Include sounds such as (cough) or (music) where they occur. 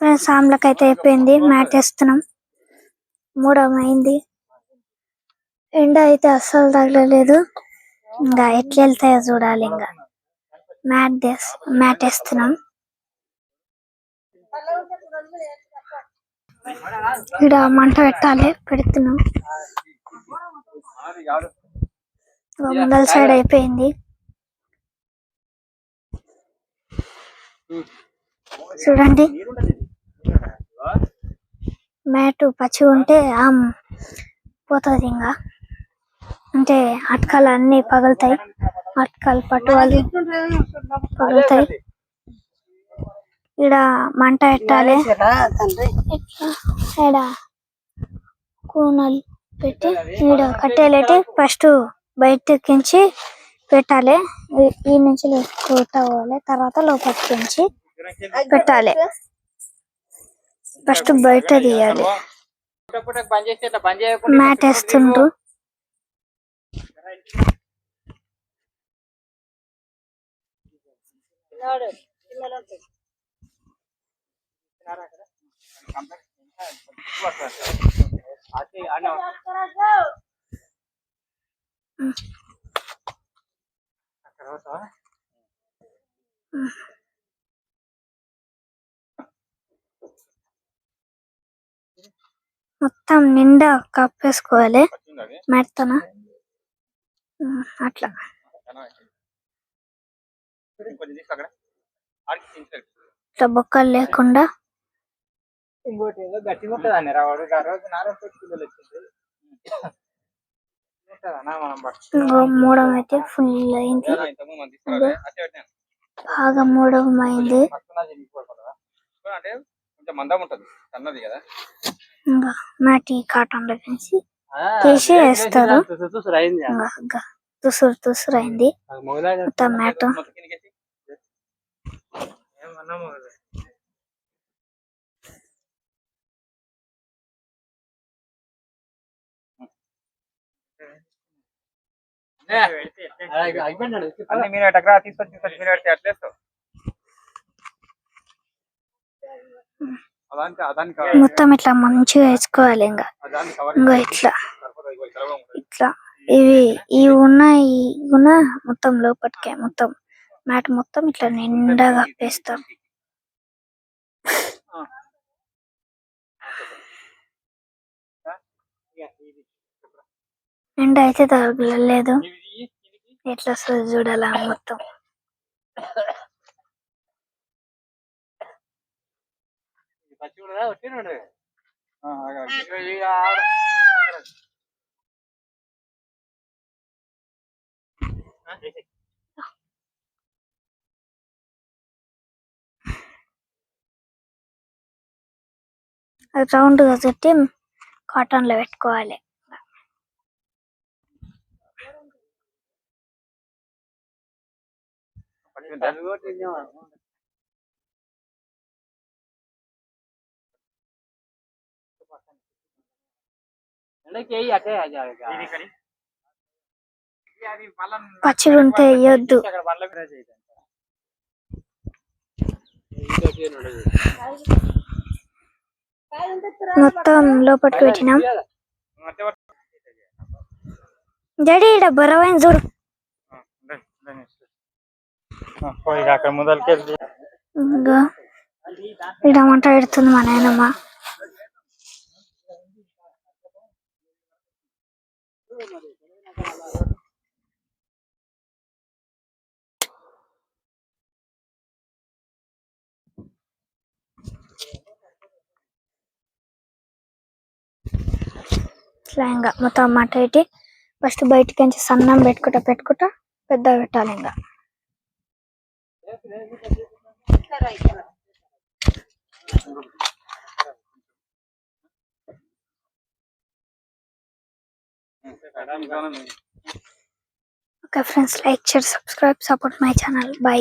Friends అయితే అయిపోయింది. Mat వేస్తున్నాం. మూడవ అయింది ఎండ అయితే అస్సలు తగలలేదు. ఇంకా ఎట్లా వెళ్తాయో చూడాలి ఇంకా. మ్యాట్ మ్యాట్ వేస్తున్నాం. ఇక్కడ మంట పెట్టాలి. పెడుతున్నాం. ముందల సైడ్ అయిపోయింది. చూడండి. మ్యాట్ పచ్చిగా ఉంటే ఆమ్ పోతుంది ఇంకా అంటే అటకాలు అన్ని పగులుతాయి. అటకాలు పట్టువాలి పగులుతాయి. ఈడ మంట పెట్టాలి ఇక్కడ కూనలు పెట్టి ఈడ కట్టేలేటి ఫస్ట్ బయటకించి పెట్టాలి. ఈ- నుంచి పోవాలి. తర్వాత లోపలికించి పెట్టాలి. ఫస్ట్ బయట తీయాలి. మ్యాట్ వేస్తుండ్రు. మొత్తం నిండా కప్పేసుకోవాలి. మెత్తన అట్లా. ఇట్లా బొక్కలు లేకుండా. ఇంకోటి మూడం అయితే ఫుల్ అయింది. బాగా మూడం అయింది. అంటే కొంచెం మందం ఉంటది. సన్నది కదా? ఇంకా మ్యాట్ ఈ కాటన్లో వేసి తీసి వేస్తారు. ఇంకా తుసురు తుసురు అయింది. అన్ని మీరు తీసుకొచ్చి మీరు పెడితే మొత్తం ఇట్లా మంచిగా వేసుకోవాలి ఇంకా. ఇంకా ఇట్లా. ఇట్లా ఇవి ఇవి ఉన్నాయి ఇవి ఉన్న మొత్తం లోపలికే మొత్తం. మ్యాట్ మొత్తం ఇట్లా నిండాగా వేస్తాం ఎండ అయితే తగలలేదు. ఎట్లా వస్తుందో చూడాలా మొత్తం. (laughs) ఇది పచ్చి కూడా వచ్చినాడు ఇక ఇక ఆడ- ఆ, చేసేయ్. అది రౌండ్ గా చుట్టి కాటన్ లో పెట్టుకోవాలి పచ్చి ఉందా? ఇది కడి. ఇది అది వాళ్ళ- పచ్చిగా ఉంటే వేయొద్దు. మొత్తం లోపలికి పెట్టినాం. డాడీ ఇక్కడ బొరవైన చూడు ఇక్కడ మంట పెడుతుంది మా నాయనమ్మ స్వయంగ మొత్తం అన్నమాట ఏంటి ఫస్ట్ బయటికి నుంచి సన్నం పెట్టుకుంటా పెట్టుకుంటా పెద్దగా పెట్టాలి ఇంకా. Okay friends like share subscribe support my channel. Bye